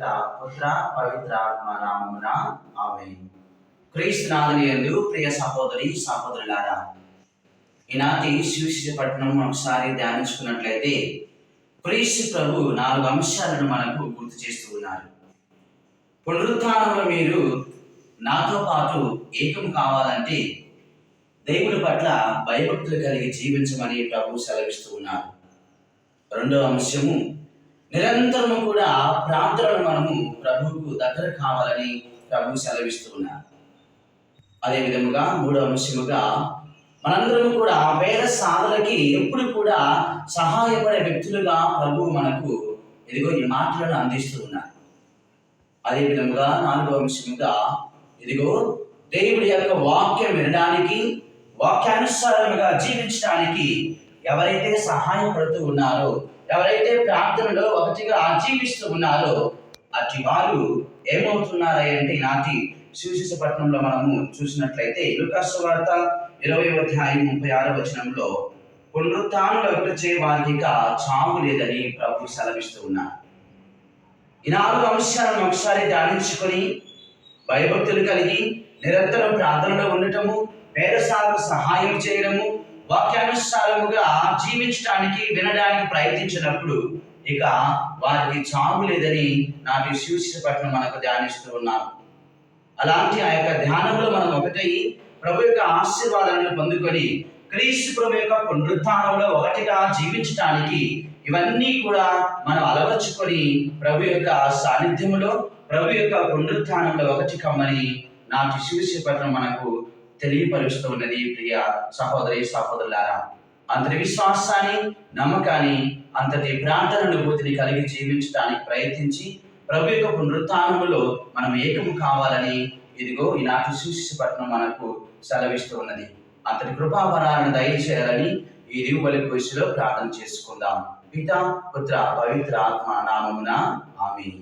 పిత పుత్ర పవిత్రాత్మ నామమున ఆమె క్రీస్తునాథుని యందు ప్రియ సహోదరి సహోదరులారా ఈనాటి శివశిష పట్టణం ఒకసారి ధ్యానించుకున్నట్లయితే క్రీస్తు ప్రభు నాలుగు అంశాలను మనకు గుర్తు చేస్తూ ఉన్నారు. పునరుత్నంలో మీరు నాతో పాటు ఏకం కావాలంటే దేవుని పట్ల భయభక్తులు కలిగి జీవించమని ప్రభు సెలవిస్తూ ఉన్నారు. రెండవ అంశము నిరంతరము కూడా ప్రార్థనలు దగ్గర కావాలని ప్రభు సెలవిస్తూ ఉన్నారు అదే విధముగా మూడవ అంశముగా మనందరం కూడా పేద సాధనకి ఎప్పుడు కూడా సహాయపడే వ్యక్తులుగా ప్రభు మనకు ఇదిగో ఈ మాటలను అందిస్తూ ఉన్నారు. అదే విధముగా నాలుగవ అంశముగా ఇదిగో దేవుడి యొక్క వాక్యం వినడానికి వాక్యానుసారముగా జీవించడానికి ఎవరైతే సహాయపడుతూ ఉన్నారో ఎవరైతే ప్రార్థనలో ఒకటిగా జీవిస్తూ ఉన్నారో అటు వారు ఏమవుతున్నారా అంటే నాటి సువిశేష పట్నంలో మనము చూసినట్లయితే లుకాసు వార్త ఇరవై అధ్యాయం ముప్పై ఆరో వచనంలో పునరుత్థానులు చే వారికి ఇక చావు లేదని ప్రభు సెలవిస్తూ ఉన్నారు. ఈ నాలుగు అంశాలను ఒకసారి ధ్యానించుకొని భయభక్తులు కలిగి నిరంతరం ప్రార్థనలో ఉండటము పేదసాలకు సహాయం చేయడము వాక్యానుసారముగా జీవించడానికి వినడానికి ప్రయత్నించినప్పుడు ఇక వారికి చావు లేదని నాటి శివశిపట్నం మనకు ధ్యానిస్తూ ఉన్నాం అలాంటి ఆ యొక్క ధ్యానంలో మనం ఒకటై ప్రభు యొక్క ఆశీర్వాదాలను పొందుకొని క్రీస్తు ప్రభు యొక్క పునరుద్ధానంలో ఒకటిగా జీవించడానికి ఇవన్నీ కూడా మనం అలవర్చుకొని ప్రభు యొక్క సాన్నిధ్యంలో ప్రభు యొక్క పునరుత్థానంలో ఒకటి కమ్మని నాటి పట్ల మనకు తెలియపరుస్తూ ఉన్నది. ప్రియ సహోదరి సహోదరులారా అంతటి విశ్వాసాన్ని నమ్మకాన్ని అంతటి ప్రార్థన అనుభూతిని కలిగి జీవించడానికి ప్రయత్నించి ప్రభు యొక్క పునరుత్నములో మనం ఏకము కావాలని ఇదిగో ఈనాటి శిశుపట్నం మనకు సెలవిస్తూ ఉన్నది. అంతటి కృపావరాలను దయచేయాలని ఈ దిగుబలి కృషిలో ప్రార్థన చేసుకుందాం. పిత పుత్ర పవిత్ర ఆత్మ నామమున ఆమె